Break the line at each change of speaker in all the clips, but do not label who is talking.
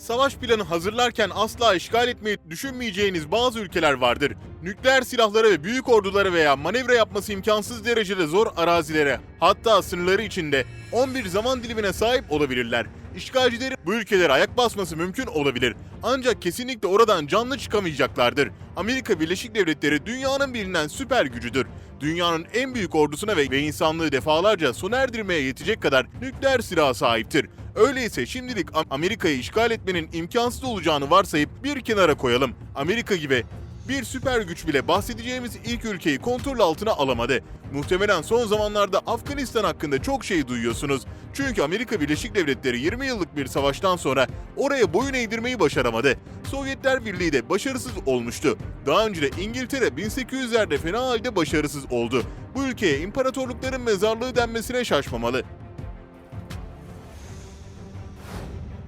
Savaş planı hazırlarken asla işgal etmeyi düşünmeyeceğiniz bazı ülkeler vardır. Nükleer silahlara ve büyük ordulara veya manevra yapması imkansız derecede zor arazilere, hatta sınırları içinde 11 zaman dilimine sahip olabilirler. İşgalcilerin bu ülkelere ayak basması mümkün olabilir. Ancak kesinlikle oradan canlı çıkamayacaklardır. Amerika Birleşik Devletleri dünyanın bilinen süper gücüdür. Dünyanın en büyük ordusuna ve, insanlığı defalarca sona erdirmeye yetecek kadar nükleer silaha sahiptir. Öyleyse şimdilik Am- Amerika'yı işgal etmenin imkansız olacağını varsayıp bir kenara koyalım. Amerika gibi bir süper güç bile bahsedeceğimiz ilk ülkeyi kontrol altına alamadı. Muhtemelen son zamanlarda Afganistan hakkında çok şey duyuyorsunuz. Çünkü Amerika Birleşik Devletleri 20 yıllık bir savaştan sonra oraya boyun eğdirmeyi başaramadı. Sovyetler Birliği de başarısız olmuştu. Daha önce de İngiltere 1800'lerde fena halde başarısız oldu. Bu ülkeye imparatorlukların mezarlığı denmesine şaşmamalı.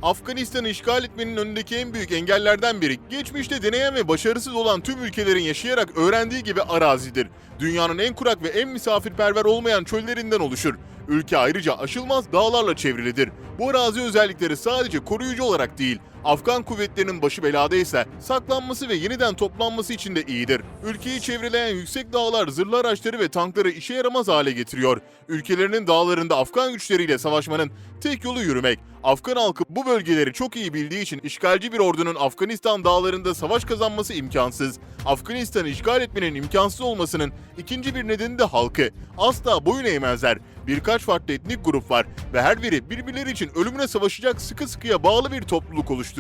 Afganistan'ı işgal etmenin önündeki en büyük engellerden biri, geçmişte deneyen ve başarısız olan tüm ülkelerin yaşayarak öğrendiği gibi arazidir. Dünyanın en kurak ve en misafirperver olmayan çöllerinden oluşur. Ülke ayrıca aşılmaz dağlarla çevrilidir. Bu arazi özellikleri sadece koruyucu olarak değil, Afgan kuvvetlerinin başı belada ise saklanması ve yeniden toplanması için de iyidir. Ülkeyi çevreleyen yüksek dağlar zırhlı araçları ve tankları işe yaramaz hale getiriyor. Ülkelerinin dağlarında Afgan güçleriyle savaşmanın tek yolu yürümek. Afgan halkı bu bölgeleri çok iyi bildiği için işgalci bir ordunun Afganistan dağlarında savaş kazanması imkansız. Afganistan'ı işgal etmenin imkansız olmasının ikinci bir nedeni de halkı. Asla boyun eğmezler. Birkaç farklı etnik grup var ve her biri birbirleri için ölümüne savaşacak sıkı sıkıya bağlı bir topluluk oluşturuyor.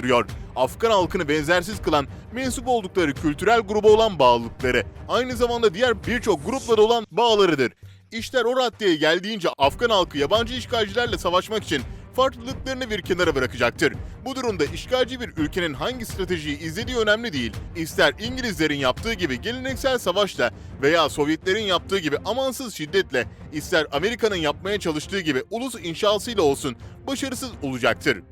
Afgan halkını benzersiz kılan mensup oldukları kültürel gruba olan bağlılıkları. Aynı zamanda diğer birçok grupla da olan bağlarıdır. İşler o raddeye geldiğince Afgan halkı yabancı işgalcilerle savaşmak için farklılıklarını bir kenara bırakacaktır. Bu durumda işgalci bir ülkenin hangi stratejiyi izlediği önemli değil. İster İngilizlerin yaptığı gibi geleneksel savaşla veya Sovyetlerin yaptığı gibi amansız şiddetle, ister Amerika'nın yapmaya çalıştığı gibi ulus inşasıyla olsun başarısız olacaktır.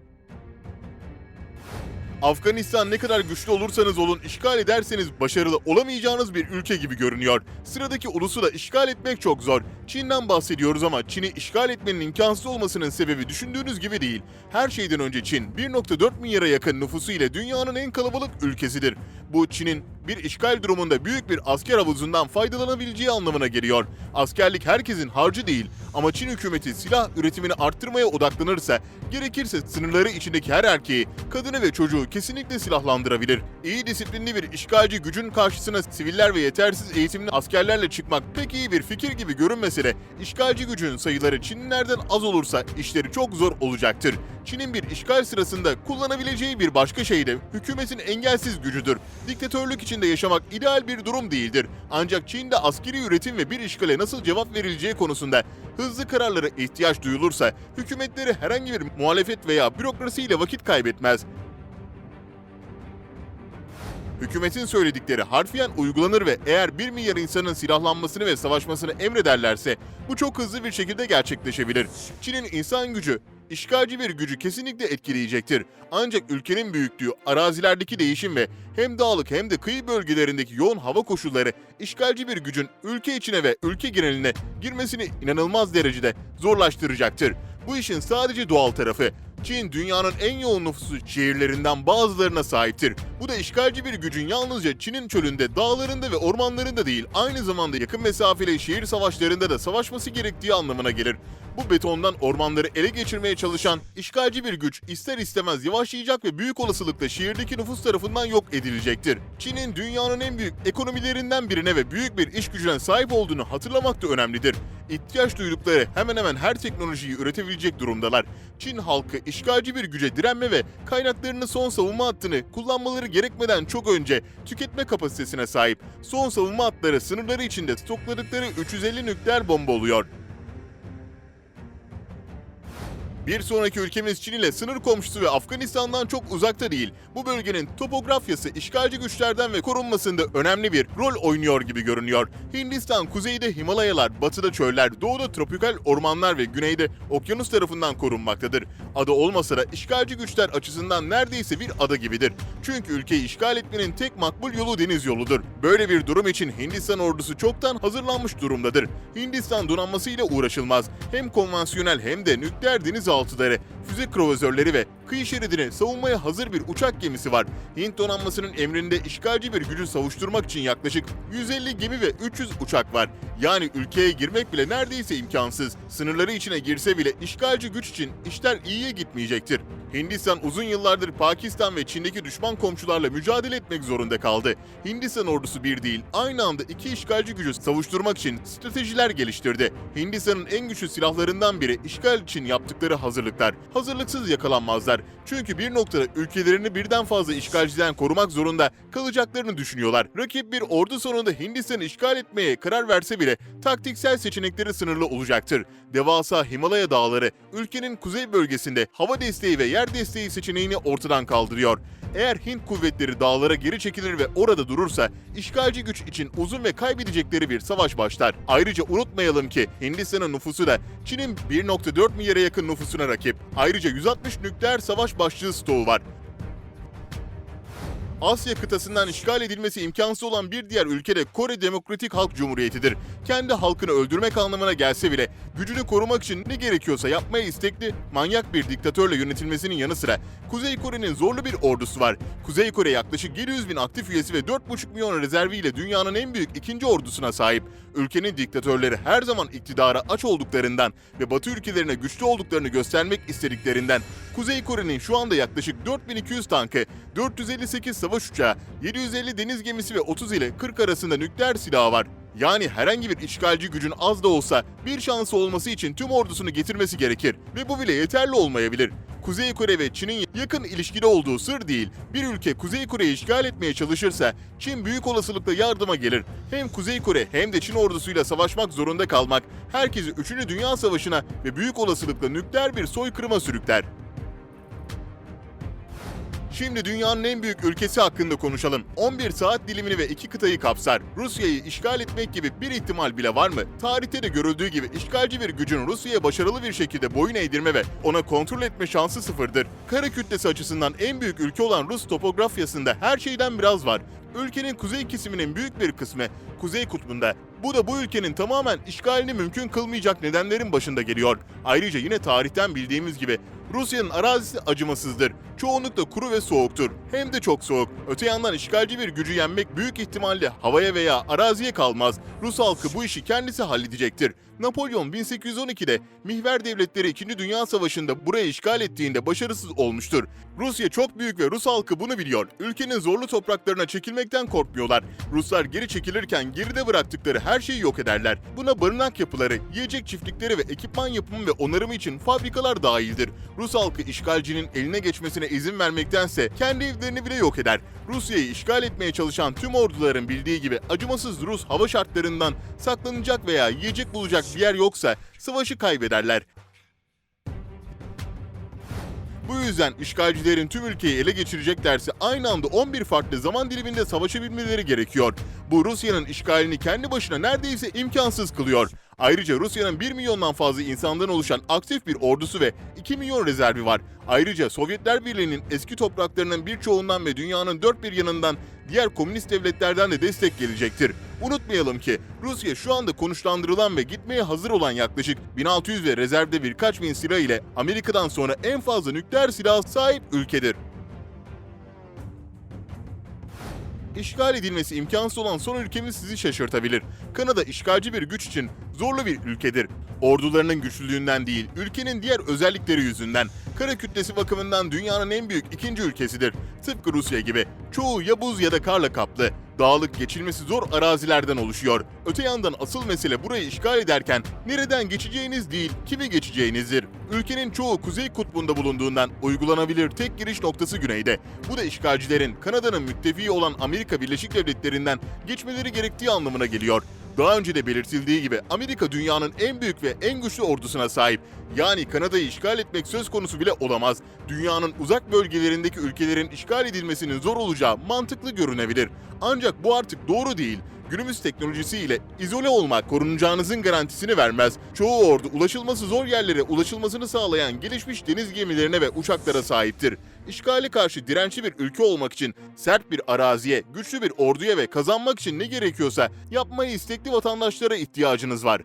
Afganistan ne kadar güçlü olursanız olun işgal ederseniz başarılı olamayacağınız bir ülke gibi görünüyor. Sıradaki ulusu da işgal etmek çok zor. Çin'den bahsediyoruz ama Çin'i işgal etmenin imkansız olmasının sebebi düşündüğünüz gibi değil. Her şeyden önce Çin 1.4 milyara yakın nüfusu ile dünyanın en kalabalık ülkesidir. Bu Çin'in bir işgal durumunda büyük bir asker havuzundan faydalanabileceği anlamına geliyor. Askerlik herkesin harcı değil ama Çin hükümeti silah üretimini arttırmaya odaklanırsa gerekirse sınırları içindeki her erkeği, kadını ve çocuğu kesinlikle silahlandırabilir. İyi disiplinli bir işgalci gücün karşısına siviller ve yetersiz eğitimli askerlerle çıkmak pek iyi bir fikir gibi görünmese de işgalci gücün sayıları Çinlilerden az olursa işleri çok zor olacaktır. Çin'in bir işgal sırasında kullanabileceği bir başka şey de hükümetin engelsiz gücüdür. Diktatörlük içinde yaşamak ideal bir durum değildir. Ancak Çin'de askeri üretim ve bir işgale nasıl cevap verileceği konusunda hızlı kararlara ihtiyaç duyulursa hükümetleri herhangi bir muhalefet veya bürokrasiyle vakit kaybetmez. Hükümetin söyledikleri harfiyen uygulanır ve eğer 1 milyar insanın silahlanmasını ve savaşmasını emrederlerse bu çok hızlı bir şekilde gerçekleşebilir. Çin'in insan gücü işgalci bir gücü kesinlikle etkileyecektir. Ancak ülkenin büyüklüğü, arazilerdeki değişim ve hem dağlık hem de kıyı bölgelerindeki yoğun hava koşulları işgalci bir gücün ülke içine ve ülke geneline girmesini inanılmaz derecede zorlaştıracaktır. Bu işin sadece doğal tarafı. Çin dünyanın en yoğun nüfuslu şehirlerinden bazılarına sahiptir. Bu da işgalci bir gücün yalnızca Çin'in çölünde, dağlarında ve ormanlarında değil, aynı zamanda yakın mesafeli şehir savaşlarında da savaşması gerektiği anlamına gelir. Bu betondan ormanları ele geçirmeye çalışan işgalci bir güç ister istemez yavaşlayacak ve büyük olasılıkla şehirdeki nüfus tarafından yok edilecektir. Çin'in dünyanın en büyük ekonomilerinden birine ve büyük bir iş gücüne sahip olduğunu hatırlamak da önemlidir. İhtiyaç duydukları hemen hemen her teknolojiyi üretebilecek durumdalar. Çin halkı işgalci bir güce direnme ve kaynaklarını son savunma hattını kullanmaları gerekmeden çok önce tüketme kapasitesine sahip. Son savunma hatları sınırları içinde stokladıkları 350 nükleer bomba oluyor. Bir sonraki ülkemiz Çin ile sınır komşusu ve Afganistan'dan çok uzakta değil. Bu bölgenin topografyası işgalci güçlerden ve korunmasında önemli bir rol oynuyor gibi görünüyor. Hindistan kuzeyde Himalayalar, batıda çöller, doğuda tropikal ormanlar ve güneyde okyanus tarafından korunmaktadır. Ada olmasa da işgalci güçler açısından neredeyse bir ada gibidir. Çünkü ülkeyi işgal etmenin tek makbul yolu deniz yoludur. Böyle bir durum için Hindistan ordusu çoktan hazırlanmış durumdadır. Hindistan donanmasıyla uğraşılmaz. Hem konvansiyonel hem de nükleer denizaltıları, füze kruvazörleri ve kıyı şeridini savunmaya hazır bir uçak gemisi var. Hint donanmasının emrinde işgalci bir gücü savuşturmak için yaklaşık 150 gemi ve 300 uçak var. Yani ülkeye girmek bile neredeyse imkansız. Sınırları içine girse bile işgalci güç için işler iyiye gitmeyecektir. Hindistan uzun yıllardır Pakistan ve Çin'deki düşman komşularla mücadele etmek zorunda kaldı. Hindistan ordusu bir değil, aynı anda iki işgalci gücü savuşturmak için stratejiler geliştirdi. Hindistan'ın en güçlü silahlarından biri işgal için yaptıkları hazırlıklar. Hazırlıksız yakalanmazlar. Çünkü bir noktada ülkelerini birden fazla işgalciden korumak zorunda kalacaklarını düşünüyorlar. Rakip bir ordu sonunda Hindistan'ı işgal etmeye karar verse bile taktiksel seçenekleri sınırlı olacaktır. Devasa Himalaya dağları ülkenin kuzey bölgesinde hava desteği ve yer desteği seçeneğini ortadan kaldırıyor. Eğer Hint kuvvetleri dağlara geri çekilir ve orada durursa işgalci güç için uzun ve kaybedecekleri bir savaş başlar. Ayrıca unutmayalım ki Hindistan'ın nüfusu da Çin'in 1.4 milyara yakın nüfusuna rakip. Ayrıca 160 nükleer savaş başlığı stoğu var. Asya kıtasından işgal edilmesi imkansız olan bir diğer ülke de Kore Demokratik Halk Cumhuriyeti'dir. Kendi halkını öldürmek anlamına gelse bile gücünü korumak için ne gerekiyorsa yapmaya istekli, manyak bir diktatörle yönetilmesinin yanı sıra Kuzey Kore'nin zorlu bir ordusu var. Kuzey Kore yaklaşık 700 bin aktif üyesi ve 4,5 milyon rezerviyle dünyanın en büyük ikinci ordusuna sahip. Ülkenin diktatörleri her zaman iktidara aç olduklarından ve Batı ülkelerine güçlü olduklarını göstermek istediklerinden Kuzey Kore'nin şu anda yaklaşık 4200 tankı, 458 savaş uçağı, 750 deniz gemisi ve 30 ile 40 arasında nükleer silahı var. Yani herhangi bir işgalci gücün az da olsa bir şansı olması için tüm ordusunu getirmesi gerekir ve bu bile yeterli olmayabilir. Kuzey Kore ve Çin'in yakın ilişkide olduğu sır değil. Bir ülke Kuzey Kore'yi işgal etmeye çalışırsa Çin büyük olasılıkla yardıma gelir. Hem Kuzey Kore hem de Çin ordusuyla savaşmak zorunda kalmak herkesi 3. Dünya Savaşı'na ve büyük olasılıkla nükleer bir soykırıma sürükler. Şimdi dünyanın en büyük ülkesi hakkında konuşalım. 11 saat dilimini ve iki kıtayı kapsar. Rusya'yı işgal etmek gibi bir ihtimal bile var mı? Tarihte de görüldüğü gibi işgalci bir gücün Rusya'ya başarılı bir şekilde boyun eğdirme ve ona kontrol etme şansı sıfırdır. Kara kütlesi açısından en büyük ülke olan Rus topografyasında her şeyden biraz var. Ülkenin kuzey kesiminin büyük bir kısmı Kuzey Kutbu'nda. Bu da bu ülkenin tamamen işgalini mümkün kılmayacak nedenlerin başında geliyor. Ayrıca yine tarihten bildiğimiz gibi Rusya'nın arazisi acımasızdır. Çoğunlukla kuru ve soğuktur. Hem de çok soğuk. Öte yandan işgalci bir gücü yenmek büyük ihtimalle havaya veya araziye kalmaz. Rus halkı bu işi kendisi halledecektir. Napolyon 1812'de Mihver devletleri 2. Dünya Savaşı'nda burayı işgal ettiğinde başarısız olmuştur. Rusya çok büyük ve Rus halkı bunu biliyor. Ülkenin zorlu topraklarına çekilmekten korkmuyorlar. Ruslar geri çekilirken geride bıraktıkları her şeyi yok ederler. Buna barınak yapıları, yiyecek çiftlikleri ve ekipman yapımı ve onarımı için fabrikalar dahildir. Rus halkı işgalcinin eline geçmesine izin vermektense kendi evlerini bile yok eder. Rusya'yı işgal etmeye çalışan tüm orduların bildiği gibi acımasız Rus hava şartlarından saklanacak veya yiyecek bulacak bir yer yoksa savaşı kaybederler. Bu yüzden işgalcilerin tüm ülkeyi ele geçireceklerse aynı anda 11 farklı zaman diliminde savaşabilmeleri gerekiyor. Bu Rusya'nın işgalini kendi başına neredeyse imkansız kılıyor. Ayrıca Rusya'nın 1 milyondan fazla insandan oluşan aktif bir ordusu ve 2 milyon rezervi var. Ayrıca Sovyetler Birliği'nin eski topraklarının birçoğundan ve dünyanın dört bir yanından diğer komünist devletlerden de destek gelecektir. Unutmayalım ki Rusya şu anda konuşlandırılan ve gitmeye hazır olan yaklaşık 1600 ve rezervde birkaç bin silah ile Amerika'dan sonra en fazla nükleer silah sahip ülkedir. İşgal edilmesi imkansız olan son ülkemiz sizi şaşırtabilir. Kanada işgalci bir güç için zorlu bir ülkedir. Ordularının güçlülüğünden değil, ülkenin diğer özellikleri yüzünden. Kara kütlesi bakımından dünyanın en büyük ikinci ülkesidir. Tıpkı Rusya gibi. Çoğu ya buz ya da karla kaplı. Dağlık geçilmesi zor arazilerden oluşuyor. Öte yandan asıl mesele burayı işgal ederken nereden geçeceğiniz değil, kimi geçeceğinizdir. Ülkenin çoğu kuzey kutbunda bulunduğundan uygulanabilir tek giriş noktası güneyde. Bu da işgalcilerin Kanada'nın müttefiği olan Amerika Birleşik Devletleri'nden geçmeleri gerektiği anlamına geliyor. Daha önce de belirtildiği gibi Amerika dünyanın en büyük ve en güçlü ordusuna sahip. Yani Kanada'yı işgal etmek söz konusu bile olamaz. Dünyanın uzak bölgelerindeki ülkelerin işgal edilmesinin zor olacağı mantıklı görünebilir. Ancak bu artık doğru değil. Günümüz teknolojisiyle izole olmak korunacağınızın garantisini vermez. Çoğu ordu ulaşılması zor yerlere ulaşılmasını sağlayan gelişmiş deniz gemilerine ve uçaklara sahiptir. İşgale karşı dirençli bir ülke olmak için sert bir araziye, güçlü bir orduya ve kazanmak için ne gerekiyorsa yapmayı istekli vatandaşlara ihtiyacınız var.